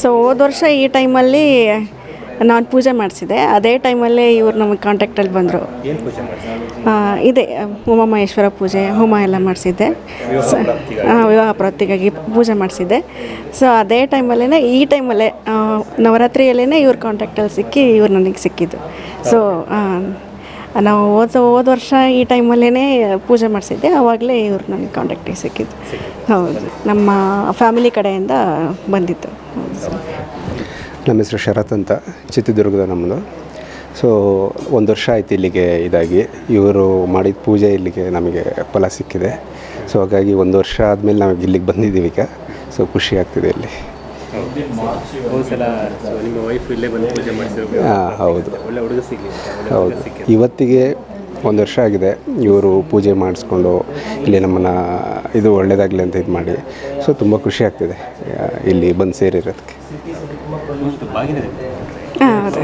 So ಹೋದ ವರ್ಷ ಈ ಟೈಮಲ್ಲಿ ನಾನು ಪೂಜೆ ಮಾಡಿಸಿದೆ ಅದೇ ಟೈಮಲ್ಲೇ ಇವ್ರು ನಮಗೆ ಕಾಂಟ್ಯಾಕ್ಟಲ್ಲಿ ಬಂದರು. ಇದೇ ಉಮಾಮಹೇಶ್ವರ ಪೂಜೆ ಹೋಮ ಎಲ್ಲ ಮಾಡಿಸಿದ್ದೆ. ವಿವಾಹ ಪ್ರಾಪ್ತಿಗಾಗಿ. ಪೂಜೆ ಮಾಡಿಸಿದ್ದೆ. ಸೊ ಅದೇ ಟೈಮಲ್ಲೇ ಈ ಟೈಮಲ್ಲೇ ನವರಾತ್ರಿಯಲ್ಲೇ ಇವ್ರ ಕಾಂಟ್ಯಾಕ್ಟಲ್ಲಿ ಸಿಕ್ಕಿ ಇವ್ರು ನನಗೆ ಸಿಕ್ಕಿದ್ದು. ಸೊ ನಾವು ಹೋದ ಹೋದ ವರ್ಷ ಈ ಟೈಮಲ್ಲೇ ಪೂಜೆ ಮಾಡಿಸಿದ್ದೆ ಆವಾಗಲೇ ಇವ್ರು ನನಗೆ ಕಾಂಟ್ಯಾಕ್ಟಿಗೆ ಸಿಕ್ಕಿದ್ದು. ಹೌದು. ನಮ್ಮ ಫ್ಯಾಮಿಲಿ ಕಡೆಯಿಂದ ಬಂದಿತ್ತು. ಹೌದು ಸರ್ ನಮ್ಮ ಹೆಸರು ಶರತ್ ಅಂತ ಚಿತ್ರದುರ್ಗದ ನಮ್ಮದು. ಸೊ ಒಂದು ವರ್ಷ ಆಯ್ತು ಇಲ್ಲಿಗೆ ಇದಾಗಿ. ಇವರು ಮಾಡಿದ ಪೂಜೆ ಇಲ್ಲಿಗೆ ನಮಗೆ ಫಲ ಸಿಕ್ಕಿದೆ. ಸೊ ಹಾಗಾಗಿ ಒಂದು ವರ್ಷ ಆದಮೇಲೆ ನಾವು ಇಲ್ಲಿಗೆ ಬಂದಿದ್ದೀವಿ ಈಗ. ಸೊ ಖುಷಿ ಆಗ್ತಿದೆ ಇಲ್ಲಿ. ಹೋದ. ಸಲ ನಿಮ್ಮ ವೈಫ್ ಇಲ್ಲೇ ಬಂದು ಪೂಜೆ ಮಾಡಿಸಿದ್ರು ಹಾಂ ಹೌದು. ಒಳ್ಳೆ ಹುಡುಗ ಸಿಗಲಿ. ಹೌದು. ಇವತ್ತಿಗೆ ಒಂದು ವರ್ಷ ಆಗಿದೆ. ಇವರು ಪೂಜೆ ಮಾಡಿಸ್ಕೊಂಡು ಇಲ್ಲಿ ನಮ್ಮನ್ನು ಇದು ಒಳ್ಳೆಯದಾಗಲಿ ಅಂತ ಇದು ಮಾಡಿ. ಸೊ ತುಂಬ ಖುಷಿ ಆಗ್ತಿದೆ ಇಲ್ಲಿ ಬಂದು ಸೇರಿರೋದಕ್ಕೆ. ಹೌದು ಹಾಂ ಅದೇ.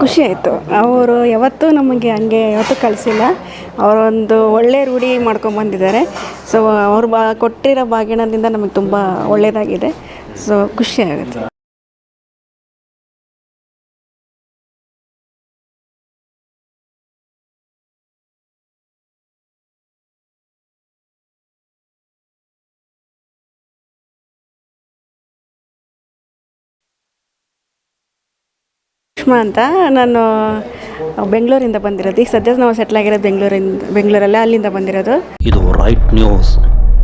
ಖುಷಿ ಆಯಿತು. ಅವರು ಯಾವತ್ತೂ ನಮಗೆ ಹಂಗೆ ಯಾವತ್ತೂ ಕಳಿಸಿಲ್ಲ. ಅವರೊಂದು ಒಳ್ಳೆ ರೂಢಿ ಮಾಡ್ಕೊಂಬಂದಿದ್ದಾರೆ ಸೊ ಅವ್ರು ಬಾ ಕೊಟ್ಟಿರೋ ಬಾಗಿಣದಿಂದ ನಮಗೆ ತುಂಬ ಒಳ್ಳೆಯದಾಗಿದೆ ಸೊ ಖುಷಿ ಆಗುತ್ತೆ. ಸುಷ್ಮಾ ಅಂತ ನಾನು ಬೆಂಗಳೂರಿಂದ ಬಂದಿರೋದು. ಈಗ ಸದ್ಯ ನಾವು ಸೆಟ್ಲ್ ಆಗಿರೋದು ಬೆಂಗಳೂರಿಂದ ಬೆಂಗಳೂರಲ್ಲೇ ಅಲ್ಲಿಂದ ಬಂದಿರೋದು. ಇದು ರೈಟ್ ನ್ಯೂಸ್